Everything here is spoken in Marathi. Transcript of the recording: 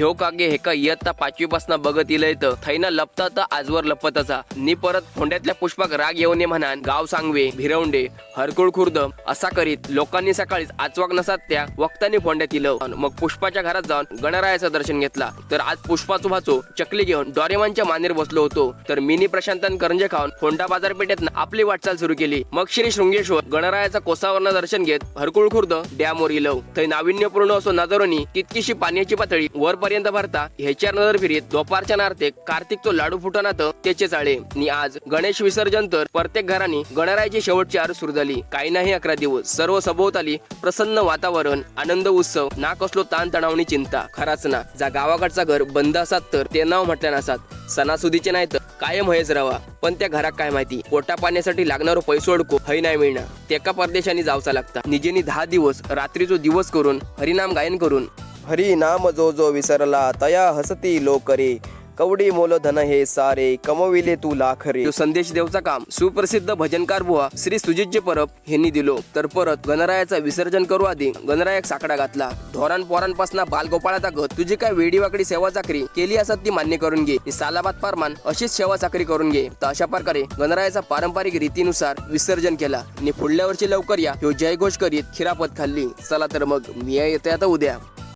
ह्यो कागे हेका इयत्ता पाचवी पासन बघत इलय तर थैना लपता तर आजवर लपतचा. नि परत फोंड्यातल्या पुष्पाक राग येऊन म्हणान गाव सांगवे भिरवंडे हरकुळ खुर्द असा करीत लोकांनी सकाळीच आचवाक नसात त्या वक्तांनी फोंड्यात इलं. मग पुष्पाच्या घरात जाऊन गणरायाचं दर्शन घेतला. तर आज पुष्पाचो भाचो चकली घेऊन डॉरेमानच्या मानेर बसलो होतो. तर मिनी प्रशांतन करंजे खाऊन फोंडा बाजारपेठेत आपली वाटचाल सुरू केली. मग श्री शृंगेश्वर गणरायाचा कोसावरनं दर्शन घेत हरकुळ खुर्द डॅमवर इलव थंय नाविन्यपूर्ण असो नजरोनी तितकीशी पाण्याची पातळी वर पर्यंत भरता ह्याच्या नजर फिरीत दुपारच्या नार्तेक कार्तिकचो लाडू फुटनात त्याचे चाळे आज गणेश विसर्जन तर प्रत्येक घरांनी गणरायाची शेवटची आर सुरू झाली. काही नाही अकरा दिवस. सर्व सभोवताली प्रसन्न वातावरण आनंद उत्सव ना कसलो ताण तणावनी चिंता. खराच ना. जा गावाकडचा घर बंद असतात तर ते नाव म्हटल्या नसात. सणासुदीचे नाही तर कायम हयच राहा पण त्या घरात काय माहिती? पोटा पाण्यासाठी लागणारो पैसो अडको हय नाही मिळणार. तेका परदेशानी जावचा लागता. निजेनी दहा दिवस रात्रीचो दिवस करून हरिनाम गायन करून हरी नाम जो जो विसरला तया हसती लोकरे. कवडी मोल धन हे सारे कमविले तू लाख रे संदेश देवचा काम. सुप्रसिद्ध भजनकार बुवा श्री सुजितजी परब यांनी दिलो. तर परत गणरायाचा विसर्जन करू आधी गणरायाक साकडा घातला. धोरण पोरांपासना बालगोपाळाचा ताकद तुझी काय वेडी वाकडी सेवा चाकरी? केली असत ती मान्य करून घे. सालाबाद पारमान अशीच सेवा चाकरी करून घे. तर अशा प्रकारे गणरायाचा पारंपरिक रीतीनुसार विसर्जन केला. आणि पुढल्या वर्षी लवकर या. ह्यो जयघोष करीत खिरापत खाल्ली. चला तर मग मी येते आता उद्या.